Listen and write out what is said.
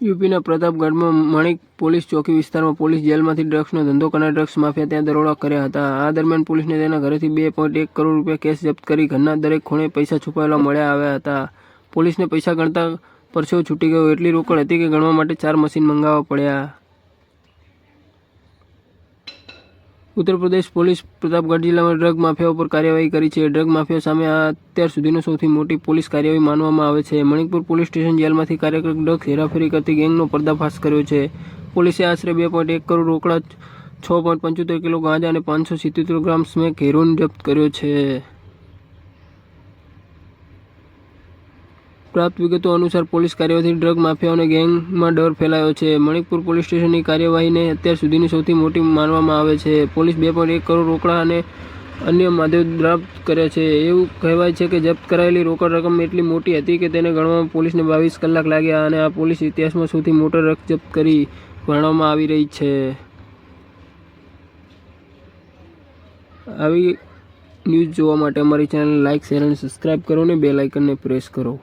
યુપીના પ્રતાપગઢમાં મણિક police ચોકી વિસ્તારમાં police જેલમાંથી ડ્રગ્સનો ધંધો કરનાર ડ્રગ્સ માફિયા ત્યાં દરોડા કર્યા હતા. આ દરમિયાન પોલીસને તેના ઘરેથી બે પોઈન્ટ એક કરોડ રૂપિયા કેશ જપ્ત કરી ઘરના દરેક ખૂણે પૈસા છુપાયેલા મળ્યા આવ્યા હતા. પોલીસને પૈસા ગણતા પરસેવો છૂટી ગયો. એટલી રોકડ હતી કે ગણવા માટે ચાર મશીન મંગાવવા પડ્યા. ઉત્તર પ્રદેશ પોલીસ પ્રતાપગઢ જિલ્લામાં ડ્રગ માફિયા ઉપર કાર્યવાહી કરી છે. ડ્રગ માફિયા સામે અત્યાર સુધીનો સૌથી મોટી પોલીસ કાર્યવાહી માનવામાં આવે છે. મણિપુર પોલીસ સ્ટેશન જેલમાંથી કાર્યકર ડ્રગ્સ હેરાફેરી કરતી ગેંગનો પર્દાફાશ કર્યો છે. પોલીસે આશરે બે પોઈન્ટ એક કરોડ રોકડા, છ પોઈન્ટ પંચોતેર કિલો ગાંજા અને પાંચસો સિત્યોતેર ગ્રામ સ્મેક હેરોઇન જપ્ત કર્યો છે. પ્રાપ્ત વિગતો અનુસાર પોલીસ કાર્યવાહીથી ડ્રગ માફિયાઓને ગેંગમાં ડર ફેલાયો છે. મણિકપુર પોલીસ સ્ટેશનની કાર્યવાહીને અત્યાર સુધીની સૌથી મોટી માનવામાં આવે છે. પોલીસ બે પોઈન્ટ એક કરોડ રોકડા અને અન્ય માધ્યમ પ્રાપ્ત કર્યા છે. એવું કહેવાય છે કે જપ્ત કરાયેલી રોકડ રકમ એટલી મોટી હતી કે તેને ગણવામાં પોલીસને બાવીસ કલાક લાગ્યા અને આ પોલીસ ઇતિહાસમાં સૌથી મોટો રકમ જપ્ત કરી ગણવામાં આવી રહી છે. આવી ન્યૂઝ જોવા માટે અમારી ચેનલ લાઇક શેર અને સબસ્ક્રાઇબ કરો અને બે લાઇકનને પ્રેસ કરો.